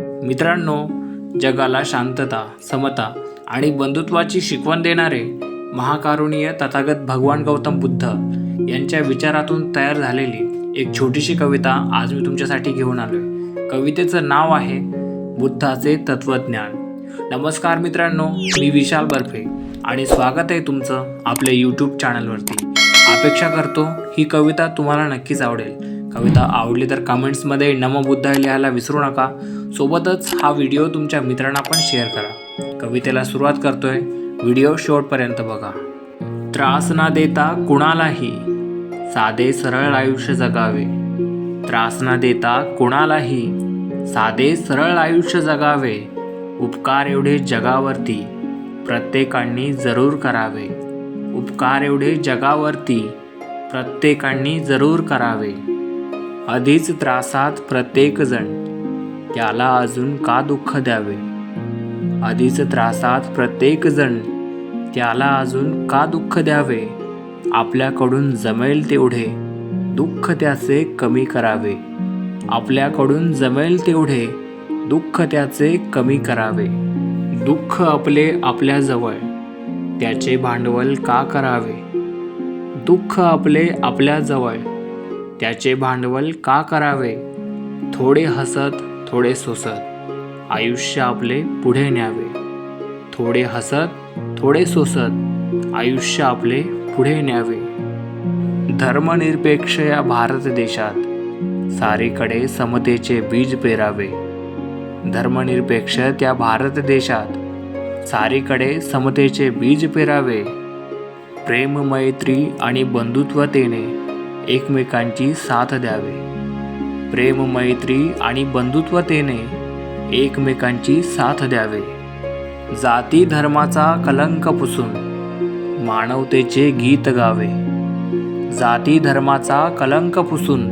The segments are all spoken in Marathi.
मित्रांनो जगाला शांतता समता आणि बंधुत्वाची शिकवण देणारे महाकारुणीय तथागत भगवान गौतम बुद्ध यांच्या विचारातून तयार झालेली एक छोटीशी कविता आज मी तुमच्यासाठी घेऊन आलोय. कवितेचं नाव आहे बुद्धाचे तत्वज्ञान. नमस्कार मित्रांनो मी विशाल बर्फे आणि स्वागत आहे तुमचं आपल्या यूट्यूब चॅनलवरती अपेक्षा करतो ही कविता तुम्हाला नक्कीच आवडेल. कविता आवडली तर कमेंट्समध्ये नमबुद्ध लिहायला विसरू नका. सोबतच हा व्हिडिओ तुमच्या मित्रांना पण शेअर करा. कवितेला सुरुवात करतोय. व्हिडिओ शेवटपर्यंत बघा. त्रास ना देता कुणालाही साधे सरळ आयुष्य जगावे. त्रास न देता कुणालाही साधे सरळ आयुष्य जगावे. उपकार एवढे जगावरती प्रत्येकांनी जरूर करावे. उपकार एवढे जगावरती प्रत्येकांनी जरूर करावे. आधीच त्रासात प्रत्येकजण त्याला अजून का दुःख द्यावे? आधीच त्रासात प्रत्येकजण त्याला अजून का दुःख द्यावे? आपल्याकडून जमेल तेवढे. दुःख त्याचे कमी करावे. आपल्याकडून जमेल तेवढे. दुःख त्याचे कमी करावे. दुःख आपले आपल्याजवळ. त्याचे भांडवल का करावे? दुःख आपले आपल्याजवळ. त्याचे भांडवल का करावे? थोडे हसत थोडे सोसत. आयुष्य आपले पुढे न्यावे. थोडे हसत थोडे सोसत. आयुष्य आपले पुढे न्यावे. धर्मनिरपेक्ष या भारत देशात सारीकडे समतेचे बीज पेरावे. धर्मनिरपेक्ष त्या भारत देशात सारीकडे समतेचे बीज पेरावे. प्रेम मैत्री आणि बंधुत्वतेने एकमेकांची साथ द्यावे. प्रेम मैत्री आणि बंधुत्वतेने एकमेकांची साथ द्यावे. जाती धर्माचा कलंक पुसून मानवतेचे गीत गावे. जाती धर्माचा कलंक पुसून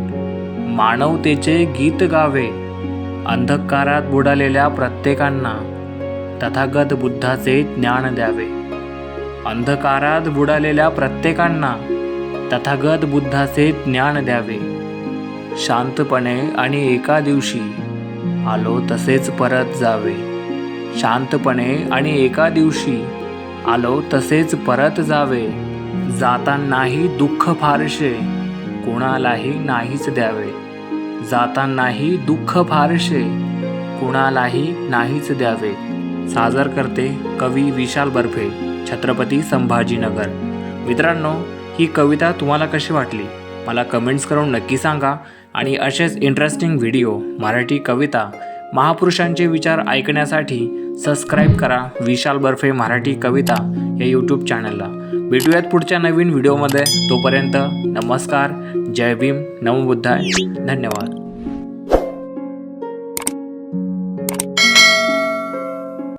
मानवतेचे गीत गावे. अंधकारात बुडालेल्या प्रत्येकांना तथागत बुद्धाचे ज्ञान द्यावे. अंधकारात बुडालेल्या प्रत्येकांना तथागत बुद्धाचे ज्ञान द्यावे. शांतपणे आणि एका दिवशी आलो तसेच परत जावे. शांतपणे आणि एका दिवशी आलो तसेच परत जावे. जातानाही दुःख फारशे कुणालाही नाहीच द्यावे. जातानाही दुःख फारशे कुणालाही नाहीच द्यावे. सादर करते कवी विशाल बर्फे छत्रपती संभाजीनगर. मित्रांनो ही कविता तुम्हाला कशी वाटली? मला कमेंट्स करून नक्की सांगा. आणि असेच इंटरेस्टिंग व्हिडिओ मराठी कविता महापुरुषांचे विचार ऐकण्यासाठी सबस्क्राईब करा विशाल बर्फे मराठी कविता या यूट्यूब चॅनलला भेटूयात पुढच्या नवीन व्हिडिओमध्ये तोपर्यंत नमस्कार. जय भीम. नमबुद्धाय धन्यवाद.